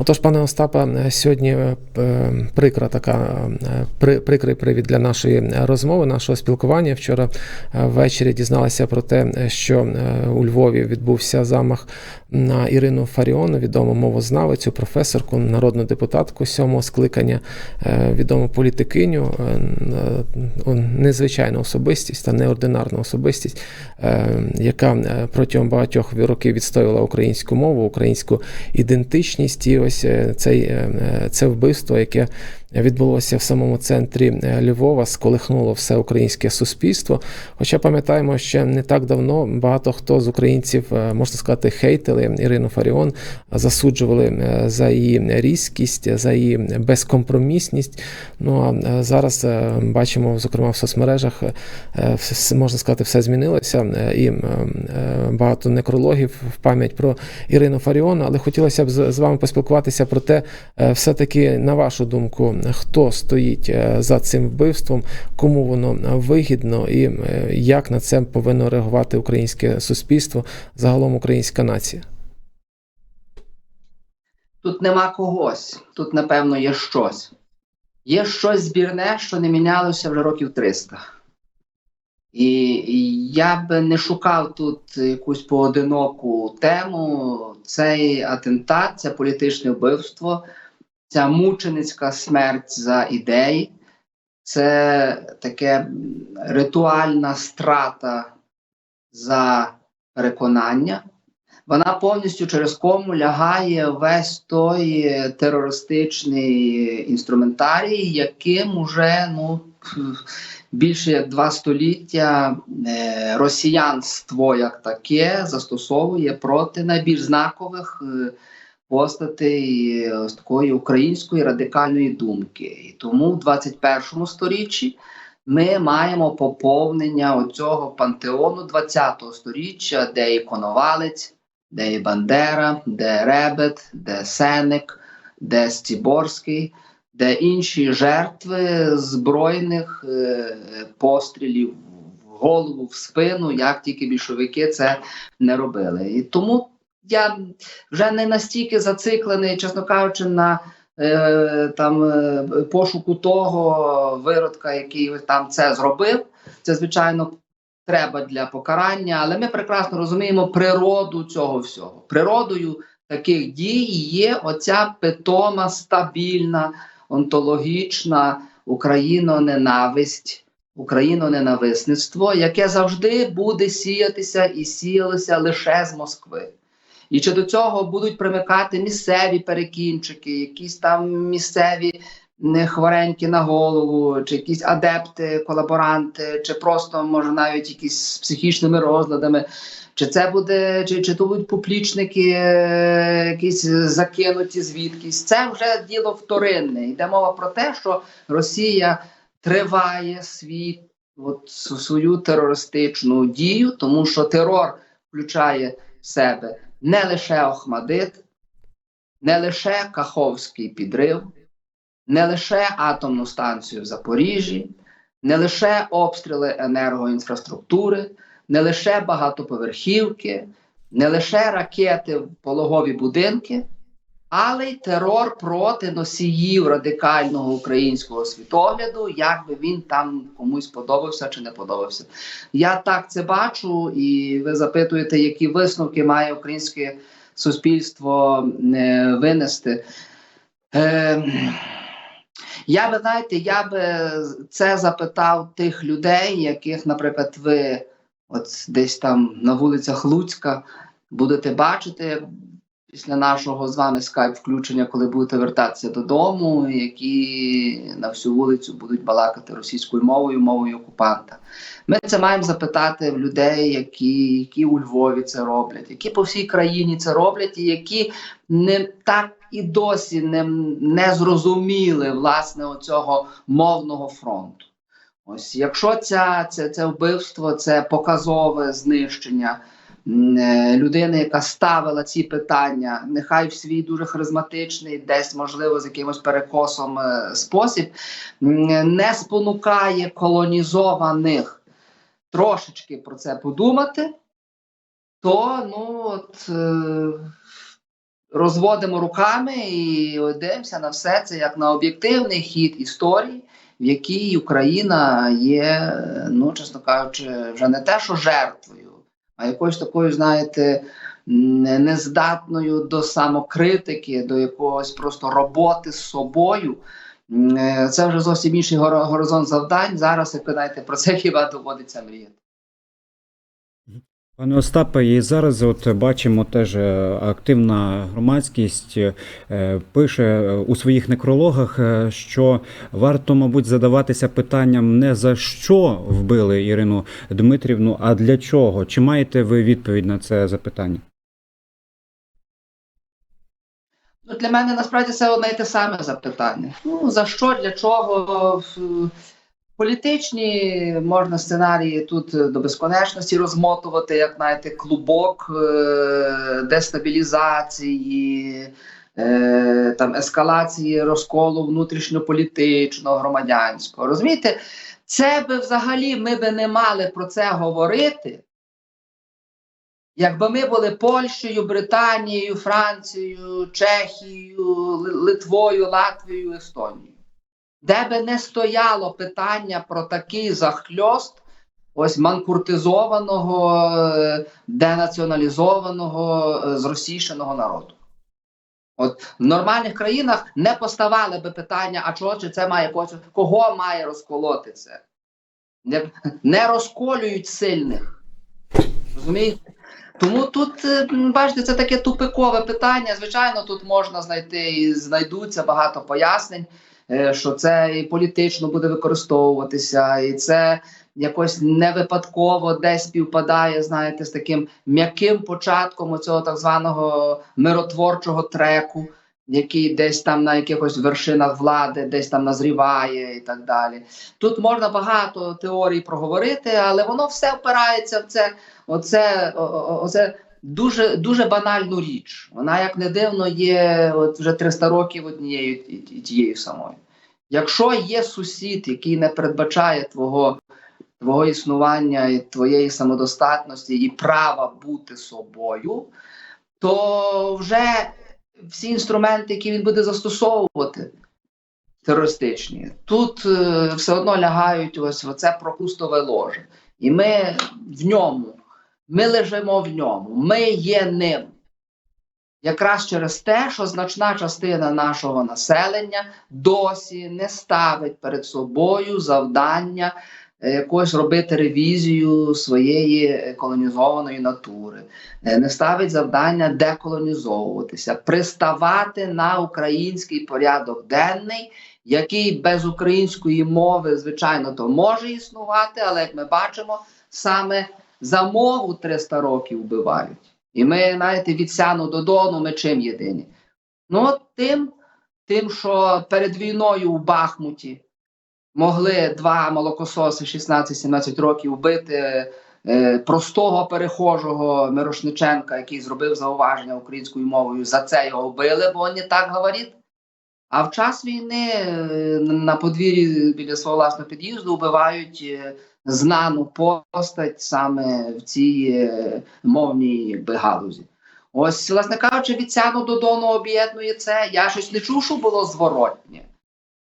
Отож, пане Остапе, сьогодні е, прикра така е, при, прикрий привід для нашої розмови, нашого спілкування. Вчора е, ввечері дізналися про те, що у Львові відбувся замах на Ірину Фаріон, відому мовознавицю, професорку, народну депутатку сьомого скликання, відому політикиню, незвичайну особистість та неординарну особистість, яка протягом багатьох років відстоювала українську мову, українську ідентичність. І ось е, цей, е, е, це вбивство, яке відбулося в самому центрі е, Львова, сколихнуло все українське суспільство. Хоча пам'ятаємо, ще не так давно багато хто з українців, е, можна сказати, хейтили Ірину Фаріон, засуджували е, за її різкість, за її безкомпромісність. Ну а зараз бачимо, зокрема в соцмережах, можна сказати, все змінилося, і багато некрологів в пам'ять про Ірину Фаріон. Але хотілося б з вами поспілкуватися про те, е, все-таки, на вашу думку, хто стоїть е, за цим вбивством, кому воно вигідно, і е, як на це повинно реагувати українське суспільство, загалом українська нація. Тут нема когось, тут, напевно, є щось. Є щось збірне, що не мінялося вже років 300. І я би не шукав тут якусь поодиноку тему. Цей атентат, це політичне вбивство, ця мученицька смерть за ідеї, це таке ритуальна страта за переконання. Вона повністю через кому лягає весь той терористичний інструментарій, яким уже ну більше як два століття е, росіянство як таке застосовує проти найбільш знакових е, постатей ось такої української радикальної думки. І тому в 21 сторіччі ми маємо поповнення оцього пантеону 20-го сторіччя, де і Коновалець, де і Бандера, де Ребет, де Сеник, де Стіборський, де інші жертви збройних е, пострілів в голову, в спину, як тільки більшовики це не робили. І тому я вже не настільки зациклений, чесно кажучи, на е, там е, пошуку того виродка, який там це зробив. Це звичайно треба для покарання, але ми прекрасно розуміємо природу цього всього. Природою таких дій є оця питома, стабільна, онтологічна україноненависть, україноненависництво, яке завжди буде сіятися і сіялося лише з Москви. І чи до цього будуть примикати місцеві перекінчики, якісь там місцеві хворенькі на голову, чи якісь адепти, колаборанти, чи просто може навіть якісь з психічними розладами. Чи це буде, чи, чи то будуть поплічники, е, якісь закинуті звідкись? Це вже діло вторинне. Йде мова про те, що Росія триває свій от, свою терористичну дію, тому що терор включає в себе не лише Охмадит, не лише Каховський підрив, не лише атомну станцію в Запоріжжі, не лише обстріли енергоінфраструктури, не лише багатоповерхівки, не лише ракети в пологові будинки, але й терор проти носіїв радикального українського світогляду, як би він там комусь подобався чи не подобався. Я так це бачу, і ви запитуєте, які висновки має українське суспільство е, винести. Е, я би знаєте, я би це запитав тих людей, яких, наприклад, ви от десь там на вулицях Луцька будете бачити після нашого з вами скайп включення, коли будете вертатися додому, які на всю вулицю будуть балакати російською мовою, мовою окупанта. Ми це маємо запитати в людей, які, які у Львові це роблять, які по всій країні це роблять, і які не так і досі не, не зрозуміли власне оцього мовного фронту. Ось якщо ця, це, це вбивство, це показове знищення людини, яка ставила ці питання, нехай в свій дуже харизматичний, десь можливо з якимось перекосом е, спосіб, не спонукає колонізованих трошечки про це подумати, то ну от. Е, розводимо руками і дивимося на все це як на об'єктивний хід історії, в якій Україна є, ну чесно кажучи, вже не те, що жертвою, а якоюсь такою, знаєте, нездатною до самокритики, до якогось просто роботи з собою. Е, Це вже зовсім інший горизонт завдань. Зараз, як ви знаєте, про це хіба доводиться мріяти. Пане Остапе, і зараз от бачимо теж е, активна громадськість е, пише е, у своїх некрологах, що варто, мабуть, задаватися питанням не за що вбили Ірину Дмитрівну, а для чого. Чи маєте ви відповідь на це запитання? Ну, для мене насправді це одне і те саме запитання. Ну, за що, для чого? Політичні можна сценарії тут е, до безконечності розмотувати, як знаєте, клубок е, дестабілізації, е, там, ескалації розколу внутрішньополітичного, громадянського. Розумієте, це би взагалі ми би не мали про це говорити, Якби ми були Польщею, Британією, Францією, Чехією, Литвою, Латвією, Естонією, де би не стояло питання про такий захльост ось манкуртизованого, е, денаціоналізованого, е, зросійщеного народу. От в нормальних країнах не поставали би питання, а чого чи це має кого має розколоти це? Не, не розколюють сильних. Розумієте? Тому тут, е, бачите, це таке тупикове питання. Звичайно, тут можна знайти і знайдуться багато пояснень, що це і політично буде використовуватися, і це якось не випадково десь співпадає, знаєте, з таким м'яким початком цього так званого миротворчого треку, який десь там на якихось вершинах влади, десь там назріває і так далі. Тут можна багато теорій проговорити, але воно все впирається в це оце, оце дуже, дуже банальну річ. Вона, як не дивно, є от вже 300 років однією тією самою. Якщо є сусід, який не передбачає твого, твого існування і твоєї самодостатності і права бути собою, то вже всі інструменти, які він буде застосовувати, терористичні, тут е, все одно лягають ось в оце прокустове ложе. І ми в ньому, ми лежимо в ньому, ми є ним. Якраз через те, що значна частина нашого населення досі не ставить перед собою завдання е, якось робити ревізію своєї е, колонізованої натури, е, не ставить завдання деколонізовуватися, приставати на український порядок денний, який без української мови, звичайно, то може існувати, але як ми бачимо, саме за мову 300 років вбивають. І ми, знаєте, від сяну до дону ми чим єдині? Ну, тим, тим, що перед війною у Бахмуті могли два молокососи 16-17 років вбити е, простого перехожого Мирошниченка, який зробив зауваження українською мовою. За це його вбили, бо не так говорить. А в час війни е, на подвір'ї біля свого власного під'їзду вбивають е, знану постать саме в цій е, мовній галузі. Ось, власне кажучи, від сяну до дону об'єднує це. Я щось не чув, що було зворотнє.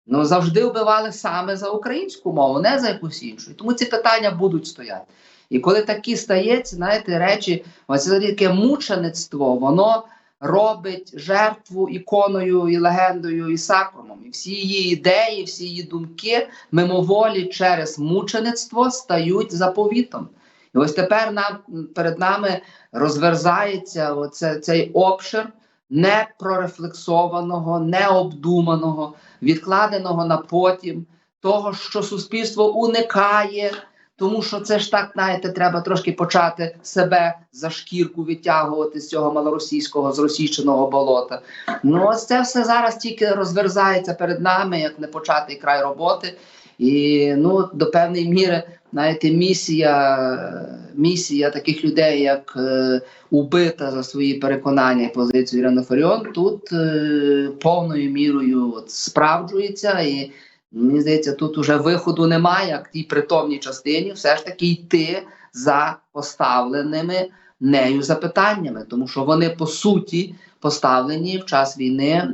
Ну завжди вбивали саме за українську мову, не за якусь іншу. Тому ці питання будуть стояти. І коли такі стається, знаєте, речі, оце таке мучеництво, воно робить жертву іконою і легендою і сакромом. І всі її ідеї, всі її думки мимоволі через мучеництво стають заповітом. І ось тепер нам перед нами розверзається оце, цей обшир непрорефлексованого, необдуманого, відкладеного на потім, того, що суспільство уникає. Тому що це ж так, знаєте, треба трошки почати себе за шкірку відтягувати з цього малоросійського зросійщеного болота. Ну, ось це все зараз тільки розверзається перед нами, як непочатий край роботи. І ну, до певної міри, знаєте, місія, місія таких людей, як е, убита за свої переконання і позицію Ірина Фаріон, тут е, повною мірою от, справджується. І мені здається, тут уже виходу немає, як тій притомній частині, все ж таки йти за поставленими нею запитаннями, тому що вони по суті поставлені в час війни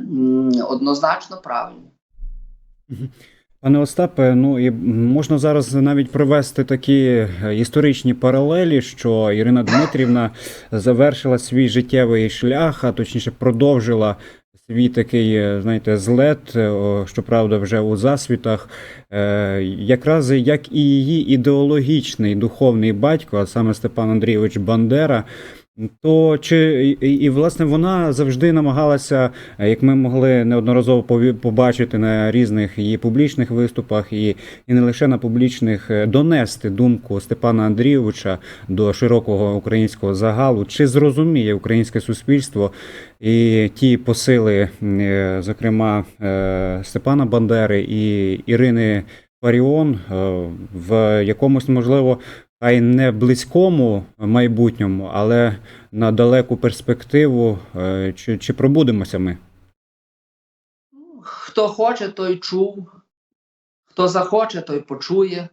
однозначно правильно. Пане Остапе, ну і можна зараз навіть провести такі е, історичні паралелі, що Ірина Дмитрівна завершила свій життєвий шлях, а точніше продовжила свій такий, е, знаєте, злет, е, щоправда, вже у засвітах, е, якраз як і її ідеологічний духовний батько, а саме Степан Андрійович Бандера. То чи і, і власне вона завжди намагалася, е, як ми могли неодноразово побачити на різних її публічних виступах, і, і не лише на публічних, е, донести думку Степана Андрійовича до широкого українського загалу, чи зрозуміє українське суспільство і ті посили, е, зокрема Степана Бандери і Ірини Паріон, в якомусь можливо. Хай не близькому майбутньому, але на далеку перспективу, е, чи, чи пробудемося ми? Хто хоче, той чув, хто захоче, той почує.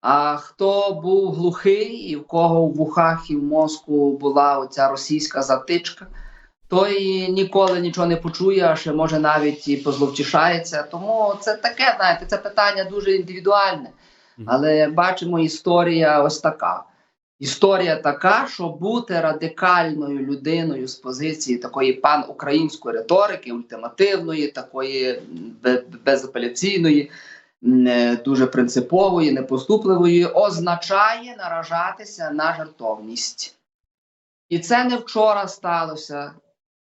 А хто був глухий, і в кого в вухах і в мозку була оця російська затичка, той ніколи нічого не почує, а ще може навіть і позловтішається. Тому це таке, знаєте, це питання дуже індивідуальне. Але бачимо, історія ось така. Історія така, що бути радикальною людиною з позиції такої панукраїнської риторики, ультимативної, такої безапеляційної, е, дуже принципової, непоступливої, означає наражатися на жертовність. І це не вчора сталося.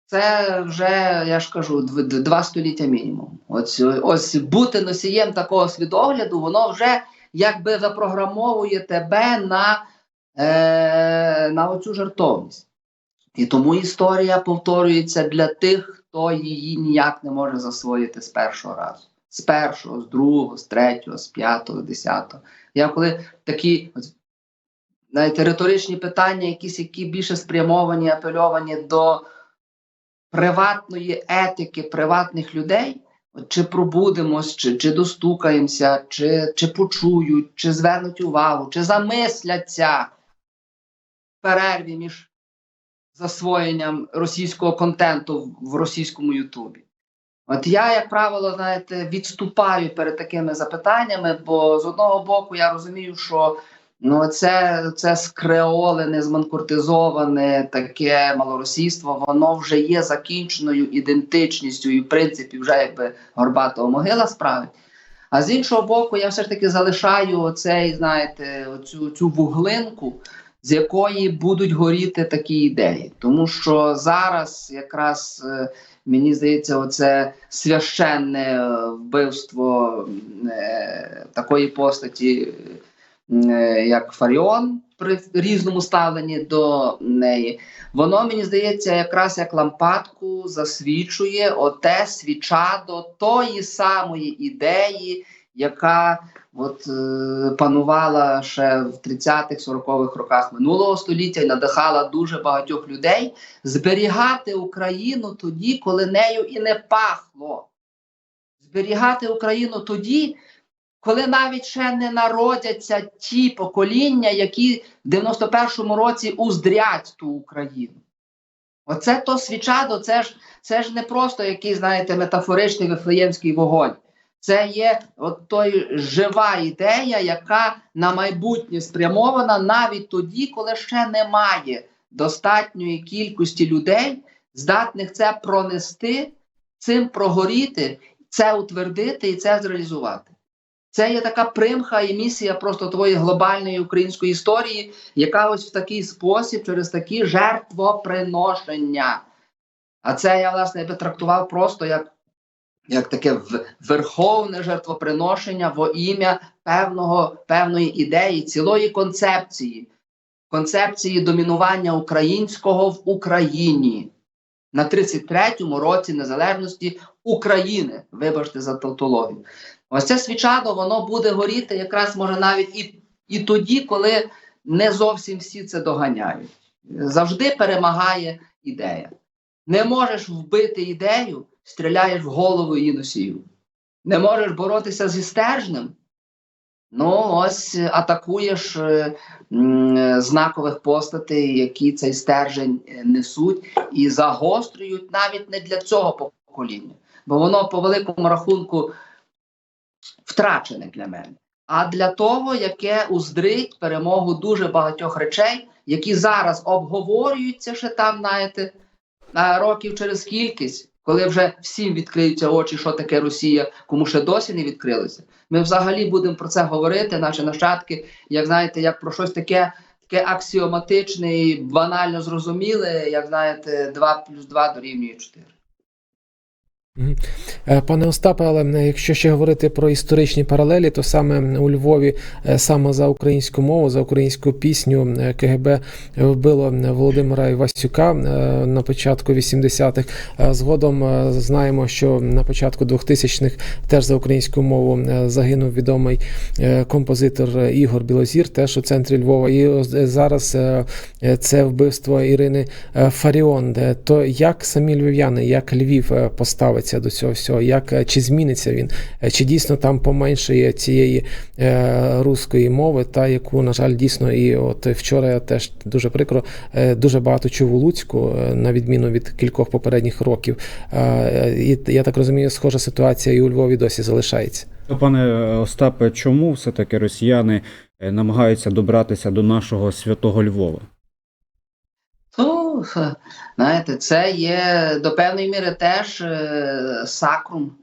Це вже, я ж кажу, два століття мінімум. Ось, ось бути носієм такого свідогляду, воно вже якби запрограмовує тебе на, е, на оцю жертовність. І тому історія повторюється для тих, хто її ніяк не може засвоїти з першого разу. З першого, з другого, з третього, з п'ятого, з десятого. Я коли такі знаєте, риторичні питання, якісь, які більше спрямовані, апельовані до приватної етики приватних людей, чи пробудемось, чи, чи достукаємося, чи, чи почують, чи звернуть увагу, чи замисляться в перерві між засвоєнням російського контенту в російському Ютубі. От я, як правило, знаєте, відступаю перед такими запитаннями, бо з одного боку я розумію, що ну, це, це скреолене, зманкуртизоване таке малоросійство, воно вже є закінченою ідентичністю, і в принципі вже якби горбатого могила справить. А з іншого боку, я все ж таки залишаю оцей, знаєте, оцю цю вуглинку, з якої будуть горіти такі ідеї. Тому що зараз якраз е, мені здається, оце священне е, вбивство е, такої постаті, як Фаріон, при різному ставленні до неї, воно мені здається, якраз як лампадку засвічує оте свічадо тої самої ідеї, яка от, е, панувала ще в 30-х, 40-х роках минулого століття і надихала дуже багатьох людей зберігати Україну тоді, коли нею і не пахло. Зберігати Україну тоді, коли навіть ще не народяться ті покоління, які в 91-му році уздрять ту Україну. Оце то свічадо, це ж, це ж не просто якийсь, знаєте, метафоричний вифлеємський вогонь. Це є от той жива ідея, яка на майбутнє спрямована навіть тоді, коли ще немає достатньої кількості людей, здатних це пронести, цим прогоріти, це утвердити і це зреалізувати. Це є така примха і місія просто твоєї глобальної української історії, яка ось в такий спосіб, через такі жертвоприношення. А це я, власне, би трактував просто як як таке верховне жертвоприношення во ім'я певного, певної ідеї, цілої концепції, концепції домінування українського в Україні на 33-му році незалежності України. Вибачте за тавтологію. Ось це свічадо, воно буде горіти якраз може навіть і, і тоді, коли не зовсім всі це доганяють. Завжди перемагає ідея. Не можеш вбити ідею, стріляєш в голову її носію. Не можеш боротися зі стержнем, Ну, ось е, атакуєш е, е, знакових постатей, які цей стержень несуть, і загострюють навіть не для цього покоління, бо воно по великому рахунку втрачене для мене, а для того, яке уздрить перемогу дуже багатьох речей, які зараз обговорюються ще там, знаєте, років через кількість, коли вже всім відкриються очі, що таке Росія, кому ще досі не відкрилося. Ми взагалі будемо про це говорити, наші нащадки, як знаєте, як про щось таке, таке аксіоматичне і банально зрозуміле, як знаєте, 2 плюс 2 дорівнює 4. Е, Пане Остапе, але якщо ще говорити про історичні паралелі, то саме у Львові е, саме за українську мову, за українську пісню е, КГБ вбило Володимира Івасюка на початку 80-х. Е, Згодом знаємо, що на початку 2000-х теж за українську мову загинув відомий композитор Ігор Білозір, теж у центрі Львова. І зараз це вбивство Ірини Фаріон. То як самі львів'яни, як Львів е, поставиться до цього всього? Як е, чи зміниться він? Е, Чи дійсно там поменшає цієї е, руської мови, та яку, на жаль, дійсно, і от вчора я теж дуже прикро, е, дуже багато чув у Луцьку, е, на відміну від кількох попередніх років. Е, І я так розумію, схожа ситуація і у Львові досі залишається. То, пане Остапе, чому все-таки росіяни е, намагаються добратися до нашого святого Львова? Е, знаєте, це є до певної міри теж е, сакрум.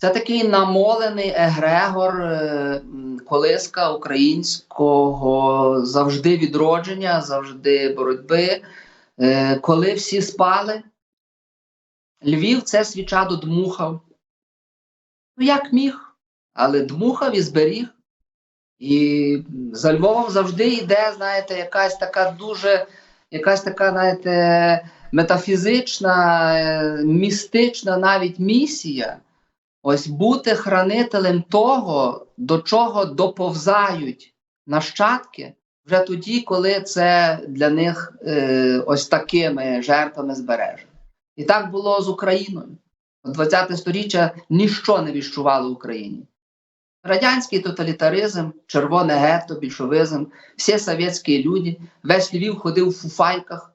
Це такий намолений егрегор, е, колиска українського завжди відродження, завжди боротьби. Е, коли всі спали, Львів це свіча додмухав. Ну, як міг, але дмухав і зберіг. І за Львовом завжди йде, знаєте, якась така дуже якась така, знаєте, метафізична, е, містична навіть місія. Ось бути хранителем того, до чого доповзають нащадки, вже тоді, коли це для них е, ось такими жертвами збережено. І так було з Україною. 20 сторіччя ніщо не віщувало Україні. Радянський тоталітаризм, червоне гетто, більшовизм, всі совєтські люди, весь Львів ходив у фуфайках,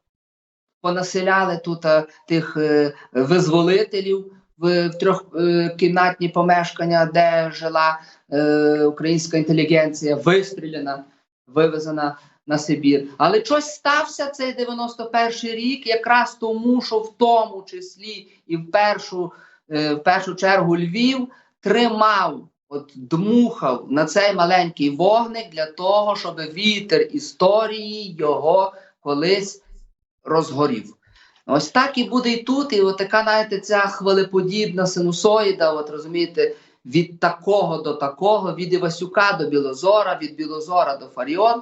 понаселяли тут а, тих е, визволителів в, в трьохкімнатні помешкання, де жила е, українська інтелігенція, вистріляна, вивезена на Сибір. Але щось стався цей 91 рік, якраз тому, що в тому числі і в першу, е, в першу чергу Львів тримав. От дмухав на цей маленький вогник для того, щоб вітер історії його колись розгорів. Ось так і буде і тут. І от така, знаєте, ця хвилеподібна синусоїда, от розумієте, від такого до такого, від Івасюка до Білозора, від Білозора до Фаріон.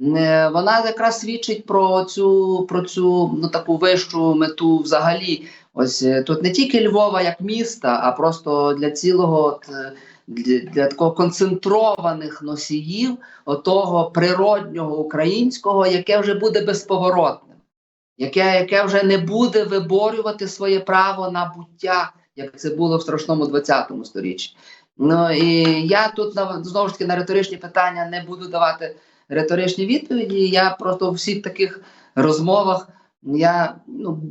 Е, Вона якраз свідчить про цю, про цю ну, таку вищу мету взагалі. Ось е, тут не тільки Львова як міста, а просто для цілого от, е, для, такого концентрованих носіїв отого природнього українського, яке вже буде безповоротним, яке, яке вже не буде виборювати своє право на буття, як це було в страшному 20 сторіччі. Ну і я тут знову ж таки на риторичні питання не буду давати риторичні відповіді. Я просто у всіх таких розмовах я ну,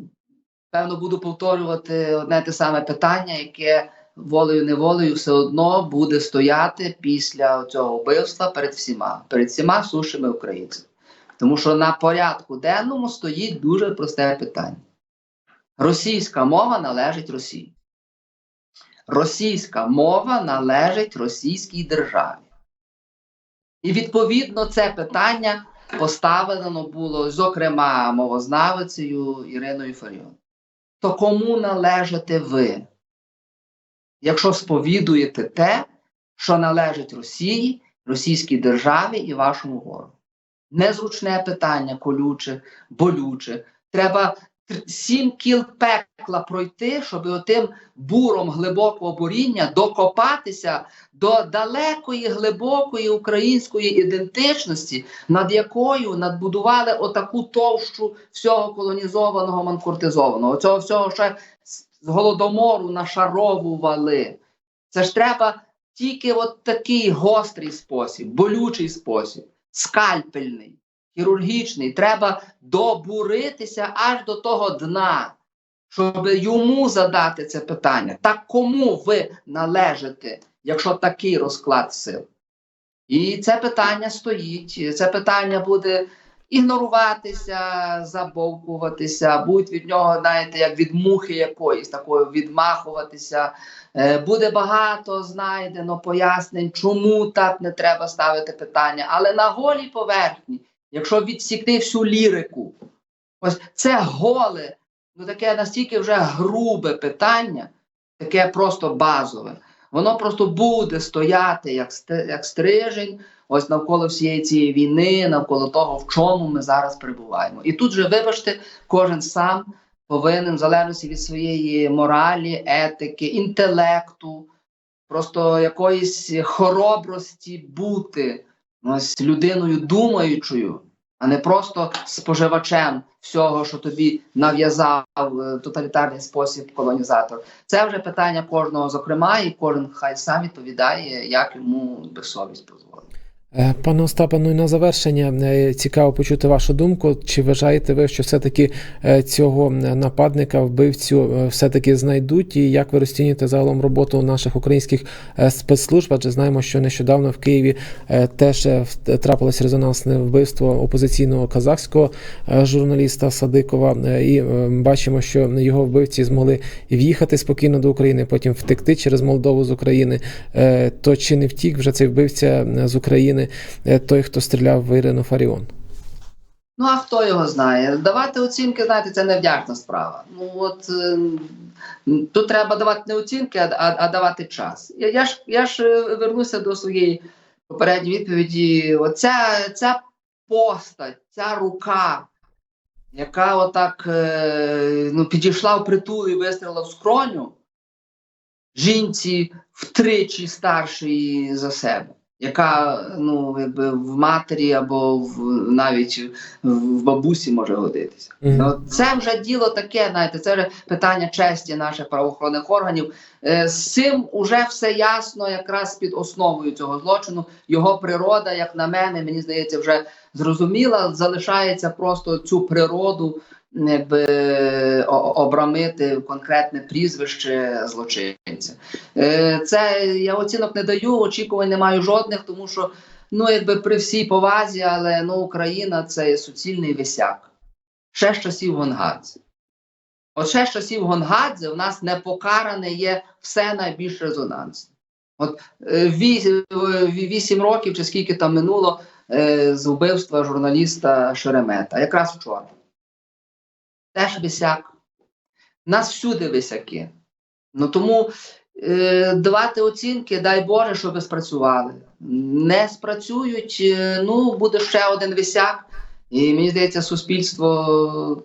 певно буду повторювати одне те саме питання, яке волею неволею все одно буде стояти після цього вбивства перед всіма, перед всіма сушими українцями. Тому що на порядку денному стоїть дуже просте питання. Російська мова належить Росії. Російська мова належить російській державі. І відповідно це питання поставлено було, зокрема, мовознавицею Іриною Фаріон. То кому належите ви? Якщо сповідуєте те, що належить Росії, російській державі і вашому ворогу? Незручне питання, колюче, болюче. Треба тр- сім кіл пекла пройти, щоб отим буром глибокого буріння докопатися до далекої глибокої української ідентичності, над якою надбудували отаку товщу всього колонізованого манкуртизованого. Цього всього ще з голодомору нашаровували. Це ж треба тільки от такий гострий спосіб, болючий спосіб, скальпельний, хірургічний. Треба добуритися аж до того дна, щоб йому задати це питання. Так кому ви належите, якщо такий розклад сил? І це питання стоїть. Це питання буде ігноруватися, забовкуватися, будуть від нього, знаєте, як від мухи якоїсь такої відмахуватися. Е, Буде багато знайдено пояснень, чому так не треба ставити питання. Але на голій поверхні, якщо відсікти всю лірику, ось це голе, ну таке настільки вже грубе питання, таке просто базове. Воно просто буде стояти як, як стрижень, ось навколо всієї цієї війни, навколо того, в чому ми зараз перебуваємо. І тут же, вибачте, кожен сам повинен, в залежності від своєї моралі, етики, інтелекту, просто якоїсь хоробрості бути ось людиною думаючою, а не просто споживачем всього, що тобі нав'язав е, тоталітарний спосіб колонізатор. Це вже питання кожного, зокрема, і кожен хай сам відповідає, як йому би совість дозволить. Е, Пане Остапе, ну і на завершення е, цікаво почути вашу думку. Чи вважаєте ви, що все-таки е, цього нападника, вбивцю, все-таки знайдуть? І як ви розцінюєте загалом роботу наших українських спецслужб? Адже знаємо, що нещодавно в Києві теж трапилось резонансне вбивство опозиційного казахського журналіста Садикова. І бачимо, що його вбивці змогли в'їхати спокійно до України, потім втекти через Молдову з України. То чи не втік вже цей вбивця з України? Е, той, хто стріляв в Ірину Фаріон. Ну а хто його знає? Давати оцінки, знаєте, це невдячна справа. Ну от е, тут треба давати не оцінки, а, а, а давати час. Я, я ж я ж е, вернуся до своєї попередньої відповіді. Оця ця постать, ця рука, яка отак ну, підійшла в притул і вистрілила в скроню жінці втричі старшої за себе яка ну якби в матері або в навіть в бабусі може годитися. Мгм. Ну, це вже діло таке, знаєте, це вже питання честі наших правоохоронних органів. Е, з цим уже все ясно, якраз під основою цього злочину. Його природа, як на мене, мені здається, вже зрозуміла. Залишається просто цю природу якби обрамити конкретне прізвище злочинця. Е, Це я оцінок не даю, очікувань не маю жодних, тому що ну якби при всій повазі, але ну Україна це суцільний висяк. Ще з часів Гонгадзе. От ще з часів Гонгадзе у нас непокаране є все найбільш резонансне. От е, е, ві- вісім років чи скільки там минуло з вбивства журналіста Шеремета, якраз вчора. Теж висяк. Нас всюди висяки. Ну тому е, давати оцінки, дай Боже, щоб спрацювали. Не спрацюють, е, ну буде ще один висяк. І мені здається, суспільство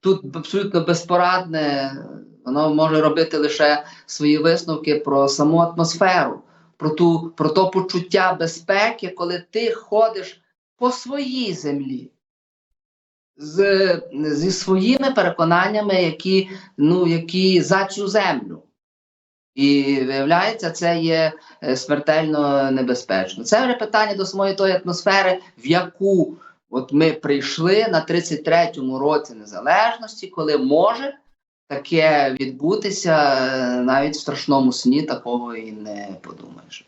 тут абсолютно безпорадне. Воно може робити лише свої висновки про саму атмосферу, про ту, про то почуття безпеки, коли ти ходиш по своїй землі. З, зі своїми переконаннями, які, ну, які за цю землю. І виявляється, це є е, смертельно небезпечно. Це вже питання до самої тої атмосфери, в яку от ми прийшли на 33-му році незалежності, коли може таке відбутися навіть в страшному сні такого і не подумаєш.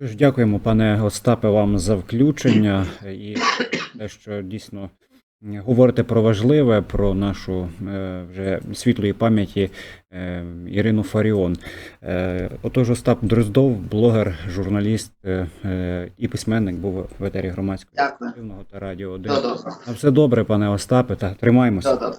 Дякуємо, пане Остапе, вам за включення і те, що дійсно говорите про важливе, про нашу е, вже світлої пам'яті е, Ірину Фаріон. Е, Отож, Остап Дроздов, блогер, журналіст і письменник, був в етері громадського та радіо 1. Все добре. На все добре, пане Остапе, та тримаємося.